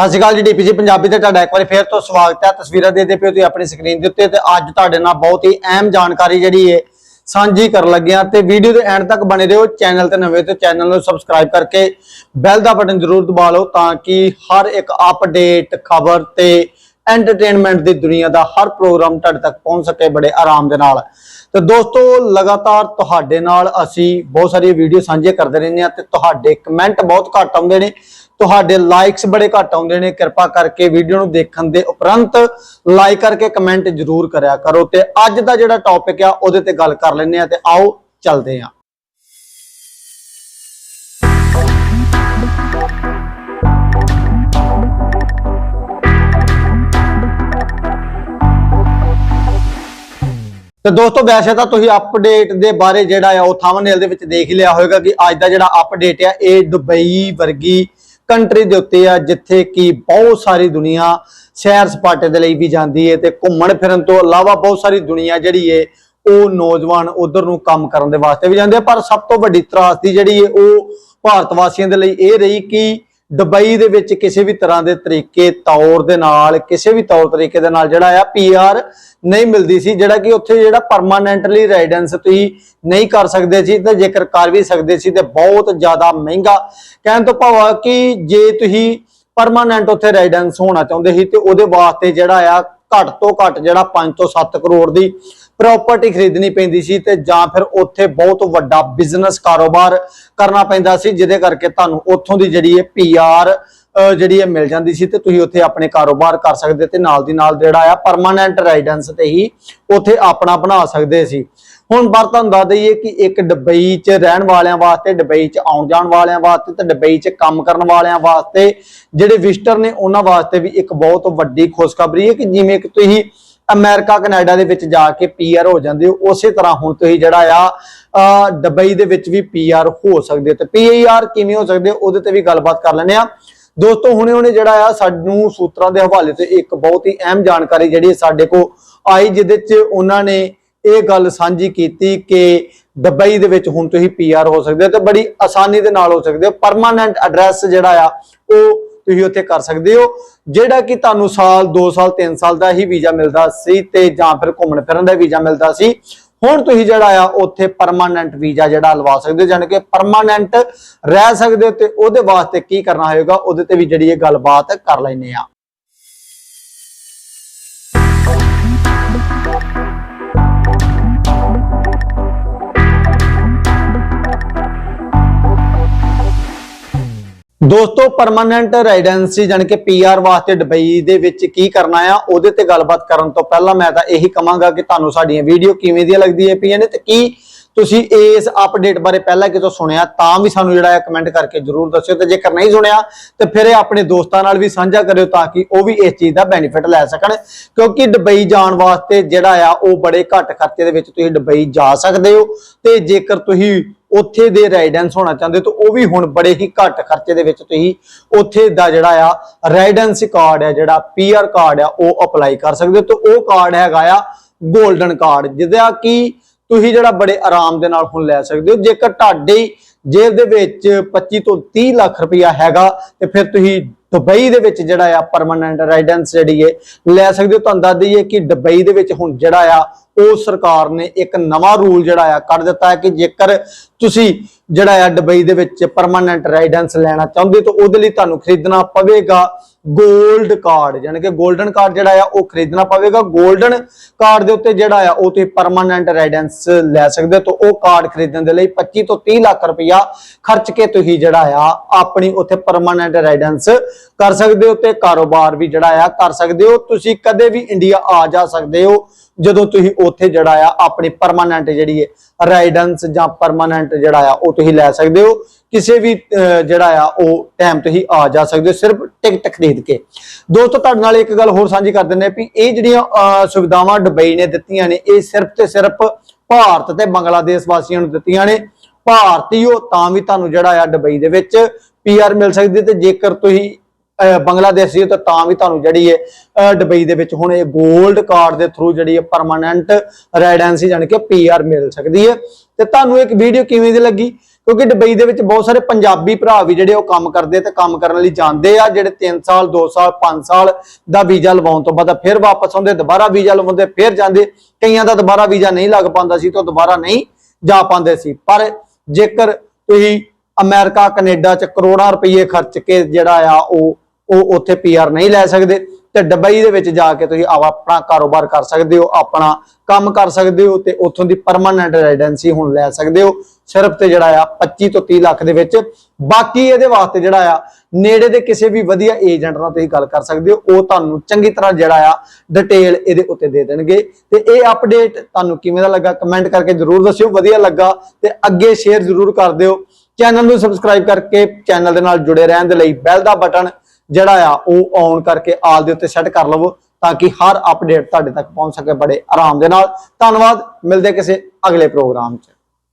ਸਤਿ ਸ਼੍ਰੀ ਅਕਾਲ ਜੀ ਡੀਪੀਜੀ ਪੰਜਾਬੀ ਤੇ ਤੁਹਾਡਾ ਇੱਕ ਵਾਰੀ ਫੇਰ ਤੋਂ ਸਵਾਗਤ ਹੈ। ਤਸਵੀਰਾਂ ਦੇ ਦੇ ਪਿਓ ਤੁਸੀਂ ਆਪਣੀ ਸਕਰੀਨ ਦੇ ਉੱਤੇ ਤੇ ਅੱਜ ਤੁਹਾਡੇ ਨਾਲ ਬਹੁਤ ਹੀ ਅਹਿਮ ਜਾਣਕਾਰੀ ਜਿਹੜੀ ਹੈ ਸਾਂਝੀ ਕਰਨ ਲੱਗਿਆ ਤੇ ਵੀਡੀਓ ਦੇ ਐਂਡ ਤੱਕ ਬਣੇ ਰਹੋ, ਚੈਨਲ ਤੇ ਨਵੇਂ ਤੇ ਚੈਨਲ ਨੂੰ ਸਬਸਕ੍ਰਾਈਬ ਕਰਕੇ ਬੈਲ ਦਾ ਬਟਨ ਜ਼ਰੂਰ ਦਬਾ ਲਓ ਤਾਂ ਕਿ ਹਰ ਇੱਕ ਅਪਡੇਟ ਖਬਰ ਤੇ ਐਂਟਰਟੇਨਮੈਂਟ ਦੀ ਦੁਨੀਆ ਦਾ ਹਰ ਪ੍ਰੋਗਰਾਮ ਤੁਹਾਡੇ ਤੱਕ ਪਹੁੰਚ ਸਕੇ ਬੜੇ ਆਰਾਮ ਦੇ ਨਾਲ। ਤੇ ਦੋਸਤੋ, ਲਗਾਤਾਰ ਤੁਹਾਡੇ ਨਾਲ ਅਸੀਂ ਬਹੁਤ ਸਾਰੀਆਂ ਵੀਡੀਓ ਸਾਂਝੇ ਕਰਦੇ ਰਹਿੰਦੇ ਆ ਤੇ ਤੁਹਾਡੇ ਕਮੈਂਟ ਬਹੁਤ ਘੱਟ ਆਉਂਦੇ ਨੇ, ਤੁਹਾਡੇ ਲਾਈਕਸ ਬੜੇ ਘੱਟ ਆਉਂਦੇ ਨੇ। ਕਿਰਪਾ ਕਰਕੇ ਵੀਡੀਓ ਨੂੰ ਦੇਖਣ ਦੇ ਉਪਰੰਤ ਲਾਈਕ ਕਰਕੇ ਕਮੈਂਟ ਜ਼ਰੂਰ ਕਰਿਆ ਕਰੋ ਤੇ ਅੱਜ ਦਾ ਜਿਹੜਾ ਟੌਪਿਕ ਆ, ਉਹਦੇ ਤੇ ਗੱਲ ਕਰ ਲੈਂਦੇ ਆ ਤੇ ਆਓ ਚੱਲਦੇ ਆ ਤੇ ਦੋਸਤੋ, ਵੈਸੇ ਤਾਂ ਤੁਸੀਂ ਅਪਡੇਟ ਦੇ ਬਾਰੇ ਜਿਹੜਾ ਆ ਉਹ ਥੰਬਨੇਲ ਦੇ ਵਿੱਚ ਦੇਖ ਹੀ ਲਿਆ ਹੋਵੇਗਾ ਕਿ ਅੱਜ ਦਾ ਜਿਹੜਾ ਅਪਡੇਟ ਆ, ਇਹ ਦੁਬਈ ਵਰਗੀ ਕੰਟਰੀ ਦੇ ਉੱਤੇ ਆ, ਜਿੱਥੇ ਕਿ ਬਹੁਤ ਸਾਰੀ ਦੁਨੀਆ ਸੈਰ ਸਪਾਟੇ ਦੇ ਲਈ ਵੀ ਜਾਂਦੀ ਹੈ ਤੇ ਘੁੰਮਣ ਫਿਰਨ ਤੋਂ ਇਲਾਵਾ ਬਹੁਤ ਸਾਰੀ ਦੁਨੀਆ ਜਿਹੜੀ ਹੈ ਉਹ ਨੌਜਵਾਨ ਉਧਰ ਨੂੰ ਕੰਮ ਕਰਨ ਦੇ ਵਾਸਤੇ ਵੀ ਜਾਂਦੇ ਆ। ਪਰ ਸਭ ਤੋਂ ਵੱਡੀ ਤਰਾਸਦੀ ਜਿਹੜੀ ਹੈ ਉਹ ਭਾਰਤ ਵਾਸੀਆਂ ਦੇ ਲਈ ਇਹ ਰਹੀ ਕਿ ਦੁਬਈ ਦੇ ਵਿੱਚ ਕਿਸੇ ਵੀ ਤਰ੍ਹਾਂ ਦੇ ਤਰੀਕੇ, ਤੌਰ ਦੇ ਨਾਲ, ਕਿਸੇ ਵੀ ਤੌਰ ਤਰੀਕੇ ਦੇ ਨਾਲ ਜਿਹੜਾ ਆ ਪੀਆਰ ਨਹੀਂ ਮਿਲਦੀ ਸੀ, ਜਿਹੜਾ ਕਿ ਉੱਥੇ ਜਿਹੜਾ ਪਰਮਾਨੈਂਟਲੀ ਰੈਜ਼ੀਡੈਂਸ ਤੁਸੀਂ ਨਹੀਂ ਕਰ ਸਕਦੇ ਸੀ ਤੇ ਜੇਕਰ ਕਰ ਵੀ ਸਕਦੇ ਸੀ ਤੇ ਬਹੁਤ ਜ਼ਿਆਦਾ ਮਹਿੰਗਾ। ਕਹਿਣ ਤੋਂ ਭਾਵ ਕਿ ਜੇ ਤੁਸੀਂ ਪਰਮਾਨੈਂਟ ਉੱਥੇ ਰੈਜ਼ੀਡੈਂਸ ਹੋਣਾ ਚਾਹੁੰਦੇ ਸੀ ਤੇ ਉਹਦੇ ਵਾਸਤੇ ਜਿਹੜਾ ਆ ਘੱਟ ਤੋਂ ਘੱਟ ਜਿਹੜਾ 5 ਤੋਂ 7 ਕਰੋੜ ਦੀ ਪ੍ਰਾਪਰਟੀ ਖਰੀਦਣੀ ਪੈਂਦੀ ਸੀ ਤੇ ਜਾਂ ਫਿਰ ਉੱਥੇ ਬਹੁਤ ਵੱਡਾ ਬਿਜ਼ਨਸ ਕਾਰੋਬਾਰ ਕਰਨਾ ਪੈਂਦਾ ਸੀ, ਜਿਹਦੇ ਕਰਕੇ ਤੁਹਾਨੂੰ ਉੱਥੋਂ ਦੀ ਜਿਹੜੀ ਹੈ ਪੀਆਰ ਜਿਹੜੀ ਹੈ ਮਿਲ ਜਾਂਦੀ ਸੀ ਤੇ ਤੁਸੀਂ ਉੱਥੇ ਆਪਣੇ ਕਾਰੋਬਾਰ ਕਰ ਸਕਦੇ ਤੇ ਨਾਲ ਦੀ ਨਾਲ ਜਿਹੜਾ ਆ ਪਰਮਾਨੈਂਟ ਰੈਜ਼ੀਡੈਂਸ ਤੇ ਹੀ ਉੱਥੇ ਆਪਣਾ ਬਣਾ ਸਕਦੇ ਸੀ। ਹੁਣ ਬਾਰ ਤੁਹਾਨੂੰ ਦੱਸ ਦਈਏ ਕਿ ਇੱਕ ਦੁਬਈ 'ਚ ਰਹਿਣ ਵਾਲਿਆਂ ਵਾਸਤੇ, ਦੁਬਈ 'ਚ ਆਉਣ ਜਾਣ ਵਾਲਿਆਂ ਵਾਸਤੇ ਤੇ ਦੁਬਈ 'ਚ ਕੰਮ ਕਰਨ ਵਾਲਿਆਂ ਵਾਸਤੇ ਜਿਹੜੇ ਵਿਜ਼ਟਰ ਨੇ ਉਹਨਾਂ ਵਾਸਤੇ ਵੀ ਇੱਕ ਬਹੁਤ ਵੱਡੀ ਖੁਸ਼ਖਬਰੀ ਹੈ ਕਿ ਜਿਵੇਂ ਕਿ ਤੁਸੀਂ ਅਮਰੀਕਾ, ਕੈਨੇਡਾ ਦੇ ਵਿੱਚ ਜਾ ਕੇ ਪੀਆਰ ਹੋ ਜਾਂਦੇ ਹੋ, ਉਸੇ ਤਰ੍ਹਾਂ ਹੁਣ ਤੁਸੀਂ ਜਿਹੜਾ ਆ ਦੁਬਈ ਦੇ ਵਿੱਚ ਵੀ ਪੀਆਰ ਹੋ ਸਕਦੇ ਹੋ ਤੇ ਪੀਆਰ ਕਿਵੇਂ ਹੋ ਸਕਦੇ ਉਹਦੇ ਤੇ ਵੀ ਗੱਲਬਾਤ ਕਰ ਲੈਂਦੇ ਆ ਦੋਸਤੋ, ਹੁਣੇ ਹੁਣੇ ਜਿਹੜਾ ਆ ਸਾਨੂੰ ਸੂਤਰਾਂ ਦੇ ਹਵਾਲੇ ਤੇ ਇੱਕ ਬਹੁਤ ਹੀ ਅਹਿਮ ਜਾਣਕਾਰੀ ਜਿਹੜੀ ਸਾਡੇ ਕੋ ਆਈ, ਜਿਹਦੇ ਚ ਉਹਨਾਂ ਨੇ ਇਹ ਗੱਲ ਸਾਂਝੀ ਕੀਤੀ ਕਿ ਦੁਬਈ ਦੇ ਵਿੱਚ ਹੁਣ ਤੁਸੀਂ ਪੀਆਰ ਹੋ ਸਕਦੇ ਹੋ ਤੇ ਬੜੀ ਆਸਾਨੀ ਦੇ ਨਾਲ ਹੋ ਸਕਦੇ ਹੋ। ਪਰਮਾਨੈਂਟ ਐਡਰੈਸ ਜਿਹੜਾ ਆ, ਉਹ ਤੁਸੀਂ ਉੱਥੇ ਕਰ ਸਕਦੇ ਹੋ। ਜਿਹੜਾ ਕਿ ਤੁਹਾਨੂੰ ਸਾਲ 2 ਸਾਲ 3 ਸਾਲ ਦਾ ਹੀ ਵੀਜ਼ਾ ਮਿਲਦਾ ਸੀ ਤੇ ਜਾਂ ਫਿਰ ਘੁੰਮਣ ਫਿਰਨ ਦਾ ਵੀਜ਼ਾ ਮਿਲਦਾ ਸੀ। ਹੁਣ ਤੁਸੀਂ ਜਿਹੜਾ ਆ, ਉੱਥੇ ਪਰਮਾਨੈਂਟ ਵੀਜ਼ਾ ਜਿਹੜਾ ਲਵਾ ਸਕਦੇ ਹੋ ਜਾਨ ਕਿ ਪਰਮਾਨੈਂਟ ਰਹਿ ਸਕਦੇ ਹੋ ਤੇ ਉਹਦੇ ਵਾਸਤੇ ਕੀ ਕਰਨਾ ਹੋਏਗਾ, ਉਹਦੇ ਤੇ ਵੀ ਜਿਹੜੀ ਇਹ ਗੱਲਬਾਤ ਕਰ ਲੈਨੇ ਆ ਦੋਸਤੋ ਪਰਮਾਨੈਂਟ ਰੈਜ਼ੀਡੈਂਸੀ ਜਾਨ ਕਿ ਪੀਆਰ ਵਾਸਤੇ ਦੁਬਈ ਦੇ ਵਿੱਚ ਕੀ ਕਰਨਾ ਆ, ਉਹਦੇ ਤੇ ਗੱਲਬਾਤ ਕਰਨ ਤੋਂ ਪਹਿਲਾਂ ਮੈਂ ਤਾਂ ਇਹੀ ਕਹਾਂਗਾ ਕਿ ਤੁਹਾਨੂੰ ਸਾਡੀਆਂ ਵੀਡੀਓ ਕਿਵੇਂ ਦੀਆਂ ਲੱਗਦੀਆਂ ਪਈਆਂ ਨੇ ਤੇ ਕੀ ਤੁਸੀਂ ਇਸ ਅਪਡੇਟ ਬਾਰੇ ਪਹਿਲਾਂ ਕਿਤੋਂ ਸੁਣਿਆ, ਤਾਂ ਵੀ ਸਾਨੂੰ ਜਿਹੜਾ ਹੈ ਕਮੈਂਟ ਕਰਕੇ ਜਰੂਰ ਦੱਸਿਓ ਤੇ ਜੇਕਰ ਨਹੀਂ ਸੁਣਿਆ, ਤੇ ਫਿਰ ਇਹ ਆਪਣੇ ਦੋਸਤਾਂ ਨਾਲ ਵੀ ਸਾਂਝਾ ਕਰਿਓ ਤਾਂ ਕਿ ਉਹ ਵੀ ਇਸ ਚੀਜ਼ ਦਾ ਬੈਨੀਫਿਟ ਲੈ ਸਕਣ। ਕਿਉਂਕਿ ਦੁਬਈ ਜਾਣ ਵਾਸਤੇ ਜਿਹੜਾ ਆ, ਉਹ ਬੜੇ ਘੱਟ ਖਰਚੇ ਦੇ ਵਿੱਚ ਤੁਸੀਂ ਦੁਬਈ ਜਾ ਸਕਦੇ ਹੋ ਤੇ ਜੇਕਰ ਤੁਸੀਂ ਉੱਥੇ ਦੇ ਰੈਜ਼ੀਡੈਂਸ ਹੋਣਾ ਚਾਹੁੰਦੇ ਤਾਂ ਉਹ ਵੀ ਹੁਣ ਬੜੇ ਹੀ ਘੱਟ ਖਰਚੇ ਦੇ ਵਿੱਚ ਤੁਸੀਂ ਉੱਥੇ ਦਾ ਜਿਹੜਾ ਆ ਰੈਜੀਡੈਂਸ ਕਾਰਡ ਹੈ, ਜਿਹੜਾ ਪੀਆਰ ਕਾਰਡ ਆ, ਉਹ ਅਪਲਾਈ ਕਰ ਸਕਦੇ ਹੋ। ਤੇ ਉਹ ਕਾਰਡ ਹੈਗਾ ਆ 골ਡਨ ਕਾਰਡ ਜਿਹਦਾ ਕਿ ਤੁਸੀਂ ਜਿਹੜਾ ਬੜੇ ਆਰਾਮ ਦੇ ਨਾਲ ਹੁਣ ਲੈ ਸਕਦੇ ਹੋ। ਜੇਕਰ ਤੁਹਾਡੀ ਜੇਬ ਦੇ ਵਿੱਚ 25 ਤੋਂ 30 ਲੱਖ ਰੁਪਇਆ ਹੈਗਾ, ਤੇ ਫਿਰ ਤੁਸੀਂ ਦੁਬਈ ਦੇ ਵਿੱਚ ਜਿਹੜਾ ਆ ਪਰਮਨੈਂਟ ਰੈਜ਼ੀਡੈਂਸ ਜਿਹੜੀ ਹੈ ਲੈ ਸਕਦੇ ਹੋ। ਤੁਹਾਨੂੰ ਦੱਸ ਦਈਏ ਕਿ ਦੁਬਈ ਦੇ ਵਿੱਚ ਹੁਣ ਜਿਹੜਾ ਆ, ਉਹ ਸਰਕਾਰ ਨੇ ਇੱਕ ਨਵਾਂ ਰੂਲ ਜਿਹੜਾ ਆ ਕੱਢ ਦਿੱਤਾ ਹੈ ਕਿ ਜੇਕਰ ਤੁਸੀਂ ਜਿਹੜਾ ਆ ਦੁਬਈ ਦੇ ਵਿੱਚ ਪਰਮਨੈਂਟ ਰੈਜ਼ੀਡੈਂਸ ਲੈਣਾ ਚਾਹੁੰਦੇ ਤਾਂ ਉਹਦੇ ਲਈ ਤੁਹਾਨੂੰ ਖਰੀਦਣਾ ਪਵੇਗਾ। ਗੋਲਡ ਕਾਰਡ ਯਾਨੀ ਕਿ ਗੋਲਡਨ ਕਾਰਡ ਜਿਹੜਾ ਆ ਉਹ ਖਰੀਦਣਾ ਪਵੇਗਾ। 골ਡਨ ਕਾਰਡ ਦੇ ਉੱਤੇ ਜਿਹੜਾ ਆ, ਉਹ ਤੁਸੀਂ ਪਰਮਨੈਂਟ ਰੈਜ਼ੀਡੈਂਸ ਲੈ ਸਕਦੇ ਹੋ। ਤਾਂ ਉਹ ਕਾਰਡ ਖਰੀਦਣ ਦੇ ਲਈ 25 ਤੋਂ 30 ਲੱਖ ਰੁਪਇਆ ਖਰਚ ਕੇ ਤੁਸੀਂ ਜਿਹੜਾ ਆ, ਆਪਣੀ ਉੱਥੇ ਪਰਮਾਨੈਂਟ ਰੈਜ਼ੀਡੈਂਸ ਕਰ ਸਕਦੇ ਹੋ ਤੇ ਕਾਰੋਬਾਰ ਵੀ ਜਿਹੜਾ ਆ ਕਰ ਸਕਦੇ ਹੋ। ਤੁਸੀਂ ਕਦੇ ਵੀ ਇੰਡੀਆ ਆ ਜਾ ਸਕਦੇ ਹੋ ਜਦੋਂ ਤੁਸੀਂ ਉੱਥੇ ਜਿਹੜਾ ਆ, ਆਪਣੀ ਪਰਮਾਨੈਂਟ ਜਿਹੜੀ ਹੈ ਰੈਜ਼ੀਡੈਂਸ ਜਾਂ ਪਰਮਾਨੈਂਟ ਜਿਹੜਾ ਆ, ਉਹ ਤੁਸੀਂ ਲੈ ਸਕਦੇ ਹੋ। ਕਿਸੇ ਵੀ ਜਿਹੜਾ ਆ, ਉਹ ਟਾਈਮ ਤੇ ਹੀ ਆ ਜਾ ਸਕਦੇ ਹੋ ਸਿਰਫ ਟਿਕਟ ਖਰੀਦ ਕੇ। ਦੋਸਤੋ, ਤੁਹਾਡੇ ਨਾਲ ਇੱਕ ਗੱਲ ਹੋਰ ਸਾਂਝੀ ਕਰ ਦਿੰਦੇ ਆ ਵੀ ਇਹ ਜਿਹੜੀਆਂ ਸੁਵਿਧਾਵਾਂ ਦੁਬਈ ਨੇ ਦਿੱਤੀਆਂ ਨੇ, ਇਹ ਸਿਰਫ ਤੇ ਸਿਰਫ ਭਾਰਤ ਤੇ ਬੰਗਲਾਦੇਸ਼ ਵਾਸੀਆਂ ਨੂੰ ਦਿੱਤੀਆਂ ਨੇ। ਭਾਰਤੀ ਹੋ ਤਾਂ ਵੀ ਤੁਹਾਨੂੰ ਜਿਹੜਾ ਆ ਦੁਬਈ ਦੇ ਵਿੱਚ ਪੀਆਰ ਮਿਲ ਸਕਦੀ ਤੇ ਜੇਕਰ ਤੁਸੀਂ ਬੰਗਲਾਦੇਸ਼ੀ ਤਾਂ ਤਾਂ ਵੀ ਤੁਹਾਨੂੰ ਜਿਹੜੀ ਹੈ ਦੁਬਈ ਦੇ ਵਿੱਚ ਹੁਣ ਇਹ 골ਡ ਕਾਰਡ ਦੇ ਥਰੂ ਜਿਹੜੀ ਹੈ ਪਰਮਾਨੈਂਟ ਰੈਜ਼ੀਡੈਂਸੀ ਜਾਨ ਕਿ ਪੀਆਰ ਮਿਲ ਸਕਦੀ ਹੈ। ਤੇ ਤੁਹਾਨੂੰ ਇੱਕ ਵੀਡੀਓ ਕਿਵੇਂ ਦੀ ਲੱਗੀ? ਕਿਉਂਕਿ ਦੁਬਈ ਦੇ ਵਿੱਚ ਬਹੁਤ ਸਾਰੇ ਪੰਜਾਬੀ ਭਰਾ ਵੀ ਜਿਹੜੇ ਉਹ ਕੰਮ ਕਰਦੇ ਤੇ ਕੰਮ ਕਰਨ ਲਈ ਜਾਂਦੇ ਆ, ਜਿਹੜੇ 3 ਸਾਲ 2 ਸਾਲ 5 ਸਾਲ ਦਾ ਵੀਜ਼ਾ ਲਵਾਉਣ ਤੋਂ ਬਾਅਦ ਫਿਰ ਵਾਪਸ ਆਉਂਦੇ, ਦੁਬਾਰਾ ਵੀਜ਼ਾ ਲਵਾਉਂਦੇ, ਫਿਰ ਜਾਂਦੇ। ਕਈਆਂ ਦਾ ਦੁਬਾਰਾ ਵੀਜ਼ਾ ਨਹੀਂ ਲੱਗ ਪਾਉਂਦਾ ਸੀ ਤਾਂ ਦੁਬਾਰਾ ਨਹੀਂ ਜਾ ਪਾਉਂਦੇ ਸੀ। ਪਰ ਜੇਕਰ ਤੁਸੀਂ ਅਮਰੀਕਾ, ਕੈਨੇਡਾ ਚ ਕਰੋੜਾਂ ਰੁਪਏ ਖਰਚ ਕੇ ਜਿਹੜਾ ਆ, ਉਹ ਉਹ ਉੱਥੇ ਪੀਆਰ ਨਹੀਂ ਲੈ ਸਕਦੇ ਤੇ ਦੁਬਈ ਦੇ ਵਿੱਚ ਜਾ ਕੇ ਤੁਸੀਂ ਆਪਣਾ ਕਾਰੋਬਾਰ ਕਰ ਸਕਦੇ ਹੋ, ਆਪਣਾ ਕੰਮ ਕਰ ਸਕਦੇ ਹੋ ਤੇ ਉੱਥੋਂ ਦੀ ਪਰਮਾਨੈਂਟ ਰੈਜ਼ੀਡੈਂਸੀ ਹੁਣ ਲੈ ਸਕਦੇ ਹੋ। ਸਿਰਫ ਤੇ ਜਿਹੜਾ ਆ 25 ਤੋਂ 30 ਲੱਖ ਦੇ ਵਿੱਚ। ਬਾਕੀ ਇਹਦੇ ਵਾਸਤੇ ਜਿਹੜਾ ਆ, ਨੇੜੇ ਦੇ ਕਿਸੇ ਵੀ ਵਧੀਆ ਏਜੰਟ ਨਾਲ ਤੁਸੀਂ ਗੱਲ ਕਰ ਸਕਦੇ ਹੋ, ਉਹ ਤੁਹਾਨੂੰ ਚੰਗੀ ਤਰ੍ਹਾਂ ਜਿਹੜਾ ਆ ਡਿਟੇਲ ਇਹਦੇ ਉੱਤੇ ਦੇ ਦੇਣਗੇ। ਤੇ ਇਹ ਅਪਡੇਟ ਤੁਹਾਨੂੰ ਕਿਵੇਂ ਦਾ ਲੱਗਾ ਕਮੈਂਟ ਕਰਕੇ ਜਰੂਰ ਦੱਸਿਓ, ਵਧੀਆ ਲੱਗਾ ਤੇ ਅੱਗੇ ਸ਼ੇਅਰ ਜਰੂਰ ਕਰ ਦਿਓ। ਚੈਨਲ ਨੂੰ ਸਬਸਕ੍ਰਾਈਬ ਕਰਕੇ ਚੈਨਲ ਦੇ ਨਾਲ ਜੁੜੇ ਰਹਿਣ ਦੇ ਲਈ ਬੈਲ ਦਾ ਬਟਨ ਜਿਹੜਾ ਆ, ਉਹ ਔਨ ਕਰਕੇ ਆਲ ਦੇ ਉੱਤੇ ਸੈੱਟ ਕਰ ਲਵੋ ਤਾਂ ਕਿ ਹਰ ਅਪਡੇਟ ਤੁਹਾਡੇ ਤੱਕ ਪਹੁੰਚ ਸਕੇ ਬੜੇ ਆਰਾਮ ਦੇ ਨਾਲ। ਧੰਨਵਾਦ, ਮਿਲਦੇ ਕਿਸੇ ਅਗਲੇ ਪ੍ਰੋਗਰਾਮ 'ਚ।